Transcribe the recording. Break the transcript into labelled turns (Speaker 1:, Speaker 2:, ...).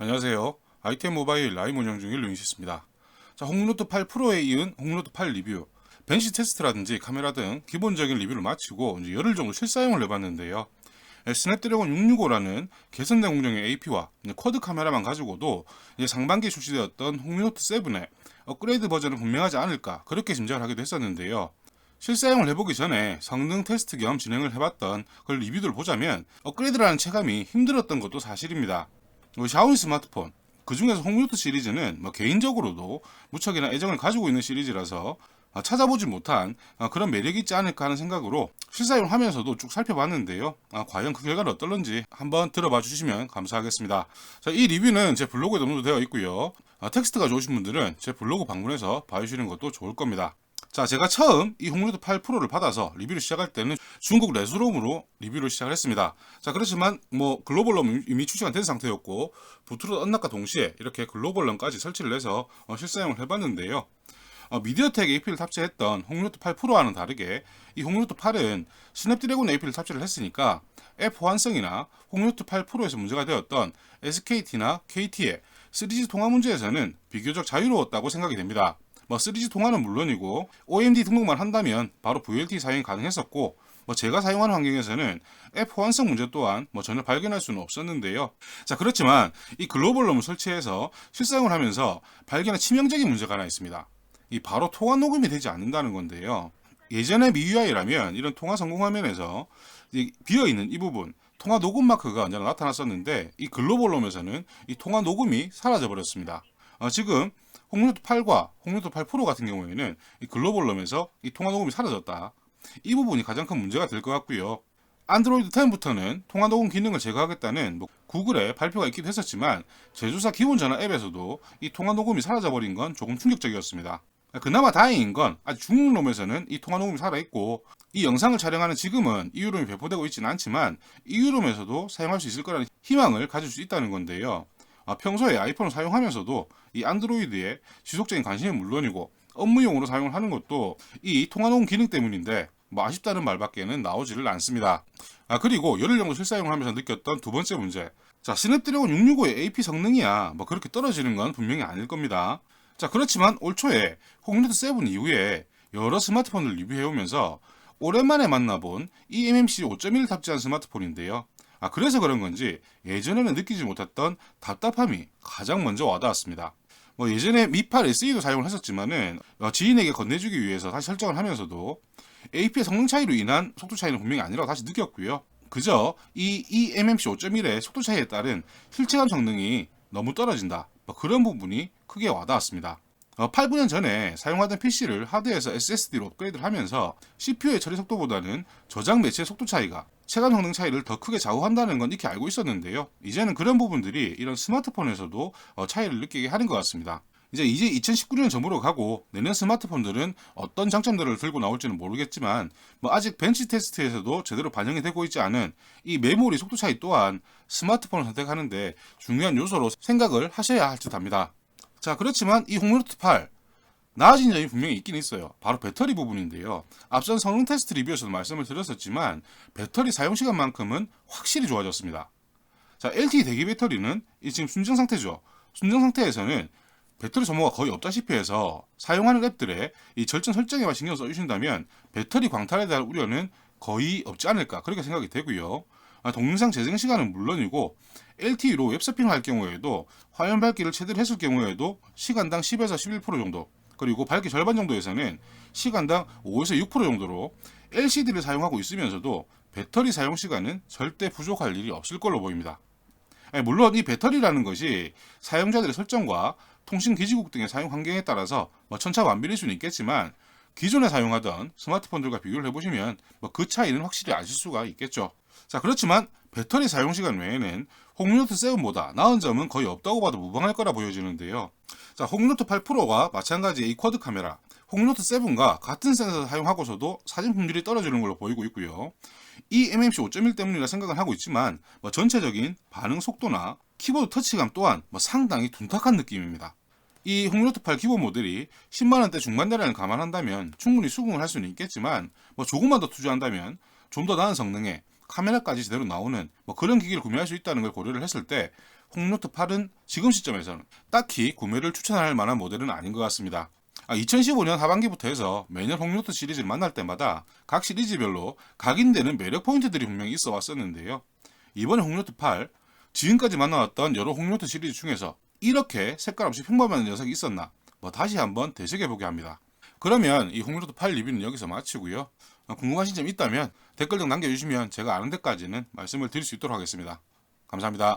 Speaker 1: 안녕하세요. 아이템 모바일 라이브 운영 중인 루인시스입니다. 자, 홍노트 8 프로에 이은 홍노트 8 리뷰. 벤시 테스트라든지 카메라 등 기본적인 리뷰를 마치고 이제 열흘 정도 실사용을 해봤는데요. 예, 스냅드래곤 665라는 개선된 공정의 AP와 쿼드 카메라만 가지고도 상반기에 출시되었던 홍노트 7의 업그레이드 버전은 분명하지 않을까 그렇게 짐작을 하기도 했었는데요. 실사용을 해보기 전에 성능 테스트 겸 진행을 해봤던 그 리뷰들을 보자면 업그레이드라는 체감이 힘들었던 것도 사실입니다. 뭐 샤오미 스마트폰 그 중에서 홍유트 시리즈는 뭐 개인적으로도 무척이나 애정을 가지고 있는 시리즈라서 아, 찾아보지 못한 아, 그런 매력이 있지 않을까 하는 생각으로 실사용을 하면서도 쭉 살펴봤는데요. 아, 과연 그 결과는 어떨런지 한번 들어봐 주시면 감사하겠습니다. 자, 이 리뷰는 제 블로그에 업로드되어 있고요. 아, 텍스트가 좋으신 분들은 제 블로그 방문해서 봐주시는 것도 좋을 겁니다. 자, 제가 처음 이 홍루드 8 프로를 받아서 리뷰를 시작할 때는 중국 레스롬으로 리뷰를 시작을 했습니다. 자, 그렇지만 뭐 글로벌럼 이미 출시가 된 상태였고 부트로 언락과 동시에 이렇게 글로벌럼까지 설치를 해서 어, 실사용을 해봤는데요. 어, 미디어텍 AP를 탑재했던 홍루트 8 프로와는 다르게 이 홍루트 8은 스냅드래곤 AP를 탑재를 했으니까 앱 호환성이나 홍루트 8 프로에서 문제가 되었던 SKT나 KT의 3G 통화 문제에서는 비교적 자유로웠다고 생각이 됩니다. 뭐 3G 통화는 물론이고 OMD 등록만 한다면 바로 VLT 사용이 가능했었고 뭐 제가 사용하는 환경에서는 앱 호환성 문제 또한 뭐 전혀 발견할 수는 없었는데요. 자 그렇지만 이 글로벌 롬을 설치해서 실사용을 하면서 발견한 치명적인 문제가 하나 있습니다. 이 바로 통화 녹음이 되지 않는다는 건데요. 예전에 MIUI라면 이런 통화 성공 화면에서 비어 있는 이 부분 통화 녹음 마크가 언제나 나타났었는데 이 글로벌 롬에서는 이 통화 녹음이 사라져 버렸습니다. 어, 지금 홍루트 8과 홍루트 8 프로 같은 경우에는 이 글로벌 럼에서 이 통화 녹음이 사라졌다. 이 부분이 가장 큰 문제가 될 것 같고요. 안드로이드 10부터는 통화 녹음 기능을 제거하겠다는 뭐 구글의 발표가 있기도 했었지만 제조사 기본 전화 앱에서도 이 통화 녹음이 사라져 버린 건 조금 충격적이었습니다. 그나마 다행인 건 아직 중국 롬에서는 이 통화 녹음이 살아있고 이 영상을 촬영하는 지금은 이유롬이 배포되고 있지는 않지만 이유롬에서도 사용할 수 있을 거라는 희망을 가질 수 있다는 건데요. 아, 평소에 아이폰을 사용하면서도 이 안드로이드에 지속적인 관심은 물론이고 업무용으로 사용을 하는 것도 이 통화녹음 기능 때문인데 뭐 아쉽다는 말밖에는 나오지를 않습니다. 아 그리고 열흘 정도 실사용을 하면서 느꼈던 두 번째 문제. 자 스냅드래곤 665의 AP 성능이야 뭐 그렇게 떨어지는 건 분명히 아닐 겁니다. 자 그렇지만 올 초에 홍노트 7 이후에 여러 스마트폰을 리뷰해오면서 오랜만에 만나본 이 MMC 5.1을 탑재한 스마트폰인데요. 아, 그래서 그런 건지 예전에는 느끼지 못했던 답답함이 가장 먼저 와닿았습니다. 뭐 예전에 미팔 SE도 사용을 했었지만은 어, 지인에게 건네주기 위해서 다시 설정을 하면서도 AP의 성능 차이로 인한 속도 차이는 분명히 아니라고 다시 느꼈고요. 그저 이 eMMC 5.1의 속도 차이에 따른 실체감 성능이 너무 떨어진다. 뭐 그런 부분이 크게 와닿았습니다. 어, 8, 9년 전에 사용하던 PC를 하드에서 SSD로 업그레이드를 하면서 CPU의 처리 속도보다는 저장 매체 속도 차이가 체감 성능 차이를 더 크게 좌우한다는 건 익히 알고 있었는데요. 이제는 그런 부분들이 이런 스마트폰에서도 어, 차이를 느끼게 하는 것 같습니다. 이제 이제 2019년 전으로 가고 내년 스마트폰들은 어떤 장점들을 들고 나올지는 모르겠지만 뭐 아직 벤치 테스트에서도 제대로 반영이 되고 있지 않은 이 메모리 속도 차이 또한 스마트폰을 선택하는데 중요한 요소로 생각을 하셔야 할 듯합니다. 자, 그렇지만 이 홍노트 8 나아진 점이 분명히 있긴 있어요. 바로 배터리 부분인데요. 앞선 성능 테스트 리뷰에서도 말씀을 드렸었지만 배터리 사용 시간만큼은 확실히 좋아졌습니다. 자, LTE 대기 배터리는 이 지금 순정 상태죠. 순정 상태에서는 배터리 소모가 거의 없다시피 해서 사용하는 앱들의 이 절전 설정에만 신경 써주신다면 배터리 광탈에 대한 우려는 거의 없지 않을까 그렇게 생각이 되고요. 아, 동영상 재생 시간은 물론이고 LTE로 웹서핑을 할 경우에도 화면 밝기를 최대로 했을 경우에도 시간당 10에서 11% 정도 그리고 밝기 절반 정도에서는 시간당 5에서 6% 정도로 LCD를 사용하고 있으면서도 배터리 사용 시간은 절대 부족할 일이 없을 걸로 보입니다. 물론 이 배터리라는 것이 사용자들의 설정과 통신 기지국 등의 사용 환경에 따라서 뭐 천차만별일 수는 있겠지만 기존에 사용하던 스마트폰들과 비교를 해보시면 뭐 그 차이는 확실히 아실 수가 있겠죠. 자 그렇지만 배터리 사용 시간 외에는 홍노트 7보다 나은 점은 거의 없다고 봐도 무방할 거라 보여지는데요. 자, 홍노트 8 프로와 마찬가지의 이 쿼드 카메라, 홍노트 7과 같은 센서 사용하고서도 사진 품질이 떨어지는 걸로 보이고 있고요. 이 MMC 5.1 때문이라 생각을 하고 있지만 뭐 전체적인 반응 속도나 키보드 터치감 또한 뭐 상당히 둔탁한 느낌입니다. 이 홍노트 8 기본 모델이 10만원대 중반대라는 감안한다면 충분히 수긍을 할 수는 있겠지만 뭐 조금만 더 투자한다면 좀 더 나은 성능에 카메라까지 제대로 나오는 뭐 그런 기기를 구매할 수 있다는 걸 고려를 했을 때 홍노트 8은 지금 시점에서는 딱히 구매를 추천할 만한 모델은 아닌 것 같습니다. 2015년 하반기부터 해서 매년 홍노트 시리즈를 만날 때마다 각 시리즈별로 각인되는 매력 포인트들이 분명히 있어 왔었는데요. 이번에 홍노트 8, 지금까지 만나왔던 여러 홍노트 시리즈 중에서 이렇게 색깔 없이 평범한 녀석이 있었나? 뭐 다시 한번 되새겨보게 합니다. 그러면 이 홍노트 8 리뷰는 여기서 마치고요. 어, 궁금하신 점 있다면 댓글 등 남겨주시면 제가 아는 데까지는 말씀을 드릴 수 있도록 하겠습니다. 감사합니다.